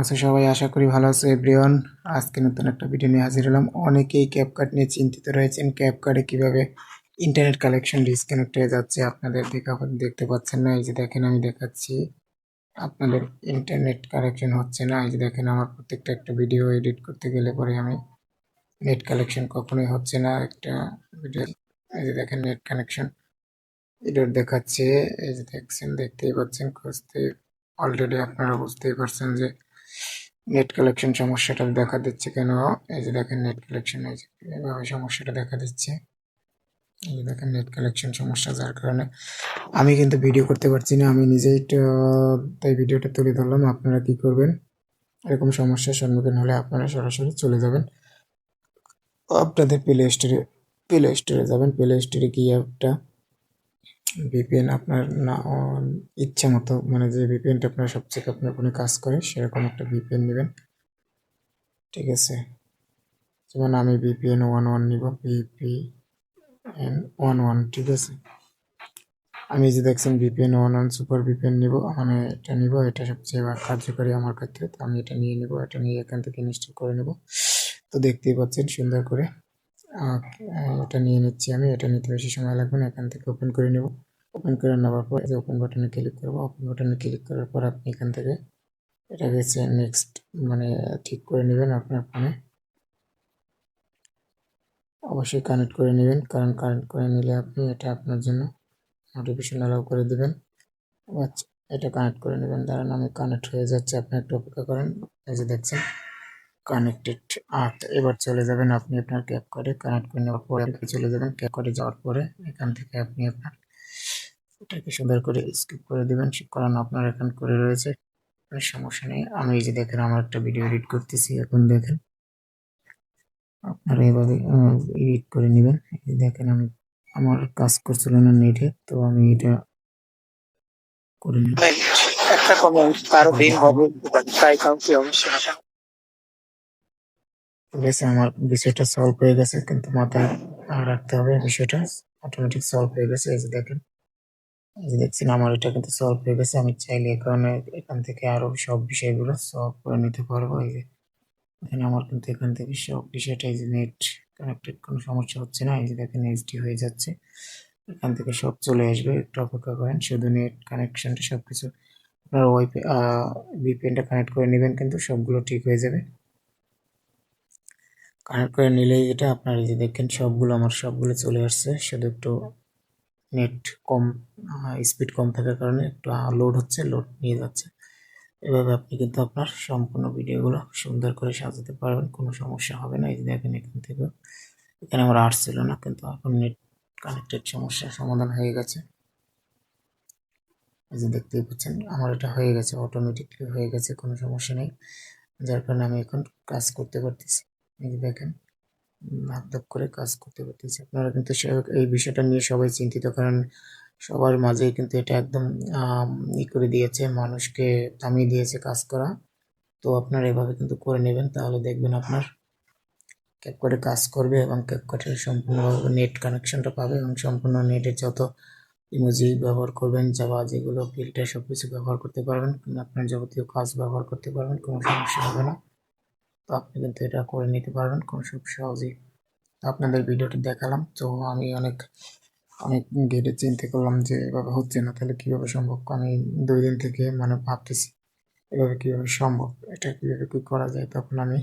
আছো সবাই? আশা করি ভালো আছো এভরিওয়ান আজকে নতুন একটা ভিডিও নিয়ে হাজির হলাম। অনেকেই ক্যাপকাট নিয়ে চিন্তিত রয়েছেন ক্যাপকাটে কীভাবে ইন্টারনেট কালেকশন ডিসকানেক্ট হয়ে যাচ্ছে আপনাদের দেখা দেখতে পাচ্ছেন না। এই যে দেখেন, আমি দেখাচ্ছি। আপনাদের ইন্টারনেট কালেকশন হচ্ছে না। এই যে দেখেন, আমার প্রত্যেকটা একটা ভিডিও এডিট করতে গেলে পরে আমি নেট কালেকশন কখনোই হচ্ছে না। একটা ভিডিও এই যে দেখেন নেট কানেকশন এডিট দেখাচ্ছে। এই যে দেখছেন, দেখতেই পাচ্ছেন, খুঁজতে অলরেডি আপনারা বুঝতেই পারছেন যে নেট কালেকশন সমস্যাটা দেখা দিচ্ছে কেন? এই যে দেখেন নেট কালেকশন এই যে এভাবে সমস্যাটা দেখা দিচ্ছে। এই যে দেখেন নেট কালেকশন সমস্যা, যার কারণে আমি কিন্তু ভিডিও করতে পারছি না, আমি নিজেই তাই ভিডিওটা তুলে ধরলাম, আপনারা কি করবেন? এরকম সমস্যার সম্মুখীন হলে আপনারা সরাসরি চলে যাবেন। আপনাদের প্লে স্টোরে প্লে স্টোরে যাবেন প্লে স্টোরে গিয়ে একটা ভিপিএন আপনার না ইচ্ছা মতো মানে যে ভিপিএনটা আপনার সবচেয়ে আপনার ফোনে কাজ করে, সেরকম একটা ভিপিএন নেবেন। ঠিক আছে? যেমন আমি ভিপিএন ওয়ান ওয়ান নিব ভিপিএন ওয়ান ওয়ান ঠিক আছে? আমি যে দেখছেন VPN one one super VPN নিব মানে এটা নিব, এটা সবচেয়ে কার্যকরী আমার ক্ষেত্রে, তো আমি এটা নিয়ে নিব, এটা নিয়ে এখান থেকে ইনস্টল করে নেব। তো দেখতেই পাচ্ছেন, সুন্দর করে। এটা নিয়ে নিচ্ছি আমি, এটা নিতে বেশি সময় লাগবে না, এখান থেকে ওপেন করে নেব। ওপেন করে নেওয়ার পর যে ওপেন বাটনে ক্লিক করব। ওপেন বাটনে ক্লিক করার পর আপনি এখান থেকে এটা গেছে নেক্সট মানে ঠিক করে নেবেন আপনার ফোনে অবশ্যই কানেক্ট করে নেবেন, কারণ কানেক্ট করে নিলে আপনি এটা আপনার জন্য নোটিফিকেশন অ্যালাউ করে দেবেন। আচ্ছা এটা কানেক্ট করে নেবেন। দাঁড়ান, আমি কানেক্ট হয়ে যাচ্ছে, আপনি একটু অপেক্ষা করেন। এই যে দেখছেন কানেক্টেড আর এবার চলে যাবেন আপনি আপনার ক্যাপ করে কানেক্ট করে নেওয়ার পরে আপনি চলে যাবেন ক্যাপ করে যাওয়ার পরে এখান থেকে আপনি আপনার এটাকে সুন্দর করে স্কিপ করে দেবেন। কারণ আপনার এখন করে রয়েছে। কোনো সমস্যা নেই। আমি এই যে দেখেন আমার একটা ভিডিও এডিট করতেছি। এখন দেখেন আপনারা এভাবে এডিট করে নেবেন। দেখেন আমি আমার কাজ করছিল না নেটে তো আমি এটা করে নিলাম একটা কমেন্ট কারও ভিন হবে। তাই কাউকে অবশ্যই। আছে আমার বিষয়টা সলভ হয়ে গেছে, কিন্তু মাথায় রাখতে হবে বিষয়টা। অটোমেটিক সলভ হয়ে গেছে, এই যে দেখেন। এই যে দেখছেন, আমার এটা কিন্তু সলভ হয়ে গেছে। আমি চাইলে এখানে এখান থেকে আরও সব বিষয়গুলো সলভ করে নিতে পারব। এই যে এখানে আমার কিন্তু এখান থেকে সব বিষয়টা এই যে নেট কানেক্টেড কোনো সমস্যা হচ্ছে না। এই যে দেখেন এইচডি হয়ে যাচ্ছে। এখান থেকে সব চলে আসবে, একটু অপেক্ষা করেন। শুধু নেট কানেকশনটা সব কিছু আপনার ওয়াইফাই ভিপিএনটা কানেক্ট করে নেবেন, কিন্তু সবগুলো ঠিক হয়ে যাবে। কানেক্ট করে নিলেই এটা আপনার যে দেখেন সবগুলো, আমার সবগুলো চলে আসছে। শুধু একটু নেট কম স্পিড কম থাকার কারণে একটু লোড হচ্ছে লোড নিয়ে যাচ্ছে। এভাবে আপনি কিন্তু আপনার সম্পূর্ণ ভিডিওগুলো সুন্দর করে সাজাতে পারবেন, কোনো সমস্যা হবে না। এই দেখেন এখান থেকে এখানে আমার আর্ট ছিল না, কিন্তু এখন নেট কানেক্টেড সমস্যার সমাধান হয়ে গেছে। এই যে দেখতেই পাচ্ছেন, আমার এটা হয়ে গেছে অটোমেটিকলি হয়ে গেছে, কোনো সমস্যা নেই। যার কারণে আমি এখন কাজ করতে পারতেছি। এই দেখেন ধাপ ধাপ করে কাজ করতে পারতেছি। আপনারা কিন্তু এই বিষয়টা নিয়ে সবাই চিন্তিত, কারণ সবার মাঝে কিন্তু এটা একদম ই করে দিয়েছে, মানুষকে থামিয়ে দিয়েছে কাজ করা। তো আপনারা এভাবে কিন্তু করে নেবেন, তাহলে দেখবেন আপনার ক্যাপকাটে কাজ করবে এবং ক্যাপকাটের সম্পূর্ণভাবে নেট কানেকশনটা পাবে এবং সম্পূর্ণ নেটের যত ইমোজি ব্যবহার করবেন যাবা যেগুলো, ফিল্টার সব কিছু ব্যবহার করতে পারবেন আপনার যাবতীয় কাজ ব্যবহার করতে পারবেন, কোনো সমস্যা হবে না। তো আপনি কিন্তু এটা করে নিতে পারবেন কোনো সব সহজেই আপনাদের ভিডিওটি দেখালাম, তো আমি অনেক অনেক গেটে চিন্তা করলাম যে এভাবে হচ্ছে না, তাহলে কীভাবে সম্ভব? আমি দুই দিন থেকে মানে ভাবতেছি, এভাবে কীভাবে সম্ভব? এটা কীভাবে কী করা যায়? তখন আমি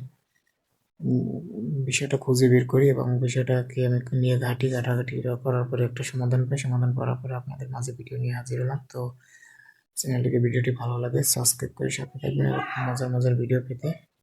বিষয়টা খুঁজে বের করি এবং বিষয়টাকে আমি নিয়ে ঘাটি ঘাটাঘাটি করার পরে একটা সমাধান পাই। সমাধান করার পরে আপনাদের মাঝে ভিডিও নিয়ে হাজির হলাম। তো চ্যানেলটিকে ভিডিওটি ভালো লাগে সাবস্ক্রাইব করে সাথে থাকবেন মজার মজার ভিডিও পেতে